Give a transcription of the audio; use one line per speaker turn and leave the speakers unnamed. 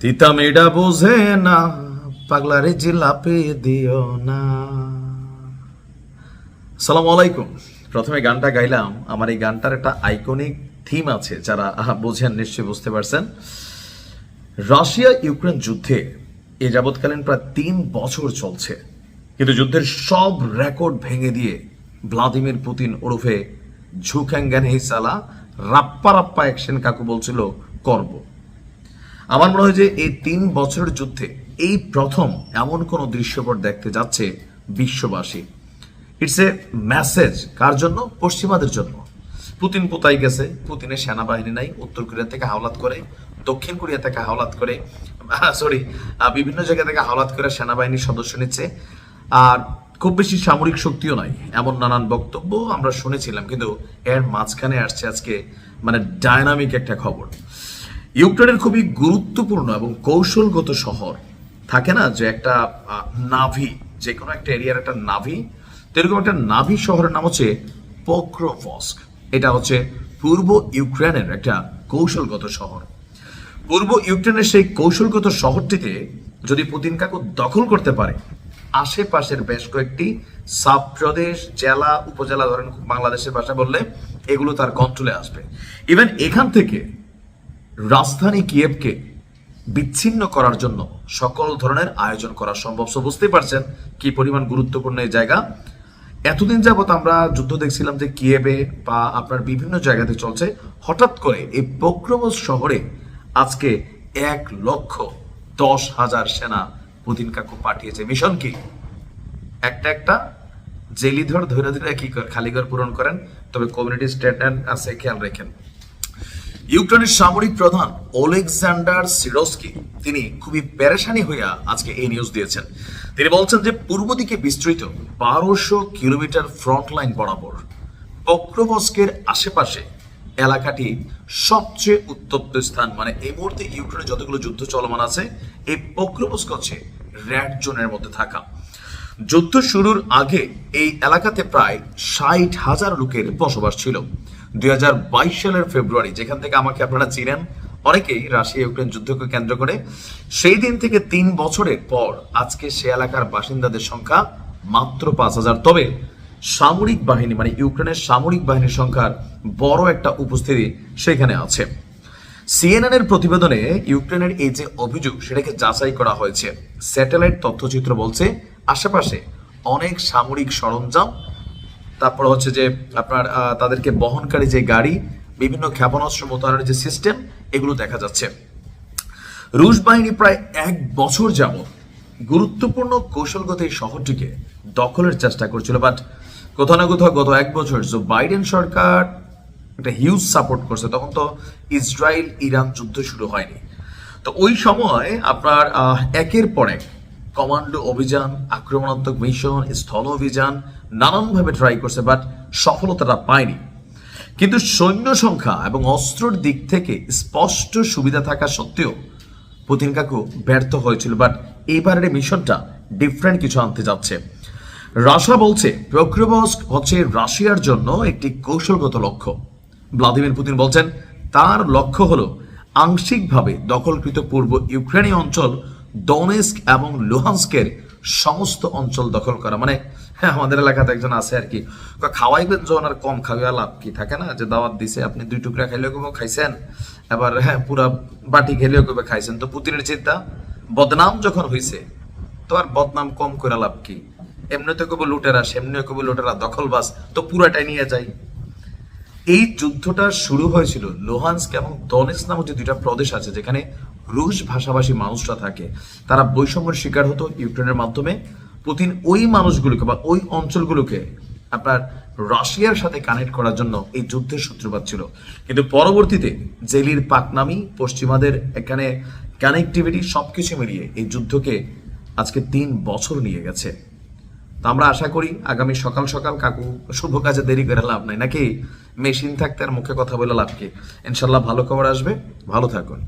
তিতা মেয়েটা বোঝে না, পাগলারে জিলাপি দিও না। সালাম আলাইকুম। প্রথমে গানটা গাইলাম। আমার এই গানটার একটা আইকনিক থিম আছে, যারা বোঝেন নিশ্চয়ই বুঝতে পারছেন। রাশিয়া ইউক্রেন যুদ্ধে এ যাবৎকালীন প্রায় তিন বছর চলছে। কিন্তু যুদ্ধের সব রেকর্ড ভেঙে দিয়ে ভ্লাদিমির পুতিন ওরফে ঝুখ্যাঙ্গান হিসালা রাপ্পা রাপ্পা অ্যাকশন কাকু বলছিল, করব। আমার মনে হয় যে এই তিন বছরের যুদ্ধে এই প্রথম এমন কোন দৃশ্যপট দেখতে যাচ্ছে বিশ্ববাসী। ইটস এ মেসেজ কার জন্য? পশ্চিমাদের জন্য। পুতিন পোতাই গেছে? পুতিনের সেনাবাহিনী নাই, উত্তর কোরিয়া থেকে হাওলাত করে, দক্ষিণ কোরিয়া থেকে হাওলাত করে সরি বিভিন্ন জায়গা থেকে হাওলাত করে সেনাবাহিনীর সদস্য নিচ্ছে। আর খুব বেশি সামরিক শক্তিও নাই, এমন নানান বক্তব্য আমরা শুনেছিলাম, কিন্তু এর মাঝখানে আসছে আজকে মানে ডায়নামিক একটা খবর। ইউক্রেনের খুবই গুরুত্বপূর্ণ এবং কৌশলগত শহর। থাকে না যে একটা নাভি যে কোনো একটা এরিয়ার একটা নাভি, তো এরকম একটা নাভি শহরের নাম হচ্ছে পোক্রোভস্ক এটা হচ্ছে পূর্ব ইউক্রেনের একটা কৌশলগত শহর। পূর্ব ইউক্রেনের সেই কৌশলগত শহরটিতে যদি পুতিন কাকু দখল করতে পারে, আশেপাশের বেশ কয়েকটি সাব প্রদেশ, জেলা, উপজেলা, ধরেন বাংলাদেশের ভাষা বললে এগুলো তার কন্ট্রোলে আসবে। ইভেন এখান থেকে রাজধানী কিয়েভকে বিচ্ছিন্ন করার জন্য সকল ধরনের আয়োজন করা সম্ভব। সো বুঝতেই পারছেন কি পরিমাণ গুরুত্বপূর্ণ এই জায়গা। এতদিন যাবত আমরা যুদ্ধ দেখছিলাম যে কিয়েবে বা আপনার বিভিন্ন জায়গাতে চলছে। হঠাৎ করে এই পোক্রোভস শহরে আজকে এক লক্ষ দশ হাজার সেনা পুতিন কাকু পাঠিয়েছে। মিশন কি? একটা একটা। জেলিধর ধরে ধরে কি করে খালিঘর পূরণ করেন? তবে কমিউনিটি স্ট্যান্ড আছে, খেয়াল রাখেন। ইউক্রেনের সামরিক প্রধান ওলেকজান্ডার সিরোস্কি, তিনি খুবই পেরেশানি হইয়া আজকে এই নিউজ দিয়েছেন। তিনি বলছেন যে, পূর্ব দিকে বিস্তৃত বারোশো কিলোমিটার ফ্রন্ট লাইন বরাবর পক্রভস্কের আশেপাশে এলাকাটি সবচেয়ে উত্তপ্ত স্থান। মানে এই মুহূর্তে ইউক্রেনে যতগুলো যুদ্ধ চলমান আছে, এই পক্রভস্ক হচ্ছে র্যাড জোনের মধ্যে থাকা। যুদ্ধ শুরুর আগে এই এলাকাতে প্রায় ষাট হাজার লোকের বসবাস ছিল। দুই সালের ফেব্রুয়ারি, যেখান থেকে আমাকে আপনারা চিনেন, অনেকেই রাশিয়া ইউক্রেন যুদ্ধকে কেন্দ্র করে। সেই দিন থেকে তিন বছরের পর আজকে সে এলাকার বাসিন্দাদের সংখ্যা মাত্র পাঁচ হাজার। তবে সামরিক বাহিনী মানে ইউক্রেনের সামরিক বাহিনীর সংখ্যার বড় একটা উপস্থিতি সেখানে আছে। সিএনএন এর প্রতিবেদনে ইউক্রেনের এই যে অভিযোগ, সেটাকে যাচাই করা হয়েছে। স্যাটেলাইট তথ্যচিত্র বলছে, আশেপাশে অনেক সামরিক সরঞ্জাম তারপর হচ্ছে যে আপনার তাদেরকে বহনকারী যে গাড়ি, বিভিন্ন ক্ষেপণাস্ত্র মোতায়েনের যে সিস্টেম, এগুলো দেখা যাচ্ছে। রুশ বাহিনী প্রায় এক বছর যাবত গুরুত্বপূর্ণ কৌশলগত এই শহরটিকে দখলের চেষ্টা করছিল। বাট কোথাও না কোথাও গত এক বছর যে বাইডেন সরকার একটা হিউজ সাপোর্ট করছে, তখন তো ইসরায়েল ইরান যুদ্ধ শুরু হয়নি। তো ওই সময় আপনার একের পর এক কমান্ডো অভিযান, আক্রমণাত্মক মিশন, স্থল অভিযান নানানভাবে ট্রাই করছে বাট সফলতাটা পায়নি। কিন্তু সৈন্য সংখ্যা এবং অস্ত্রর দিক থেকে স্পষ্ট সুবিধা থাকা সত্ত্বেও পুতিন কাকু ব্যর্থ হয়েছিল বাট এইবারের এই মিশনটা ডিফারেন্ট কিছু আনতে যাচ্ছে। রাশা বলছে, প্রক্রবস্ক হচ্ছে রাশিয়ার জন্য একটি কৌশলগত লক্ষ্য। ভ্লাদিমির পুতিন বলছেন, তার লক্ষ্য হলো আংশিকভাবে দখলকৃত পূর্ব ইউক্রেনীয় অঞ্চল, ডনেস্ক এবং লুহান্সকের সমস্ত অঞ্চল দখল করা। মানে হ্যাঁ আমাদের এলাকাতে একজন আছে আর কি। খাওয়াইবেন যখন আর কম খাওয়া লাভ কি? থাকে না? যে দাওয়াত দিছে, আপনি দুই টুকরা খাইলেও কেউ খাইছেন। এবার হ্যাঁ পুরা বাটি খেলেও কেউ খাইছেন। তো পুতিনের চিন্তা, বদনাম যখন হইছে, তো আর বদনাম কম করে লাভ কি? এমনিতে কবে লুটেরা, সেমনিও কবে লুটেরা দখলবাস তো পুরাটাই নিয়ে যাই। এই যুদ্ধটা শুরু হয়েছিল লোহান্সক এবং দনেস নামক যে দুইটা প্রদেশ আছে, যেখানে রুশ ভাষাভাষী মানুষরা থাকে, তারা বৈষম্যের শিকার হতো ইউক্রেনের মাধ্যমে। পুতিন ওই মানুষগুলোকে বা ওই অঞ্চলগুলোকে আপনার রাশিয়ার সাথে কানেক্ট করার জন্য এই যুদ্ধের সূত্রপাত ছিল। কিন্তু পরবর্তীতে জেলির পাকনামি, পশ্চিমাদের এখানে কানেক্টিভিটি সবকিছু মিলিয়ে এই যুদ্ধকে আজকে তিন বছর নিয়ে গেছে। তো আমরা আশা করি আগামী সকাল সকাল কাকু শুভ কাজে দেরি করে লাভ নাই। নাকি মেশিন থাকতে আর মুখে কথা বলে লাভ কি? ইনশাল্লাহ ভালো খবর আসবে। ভালো থাকুন।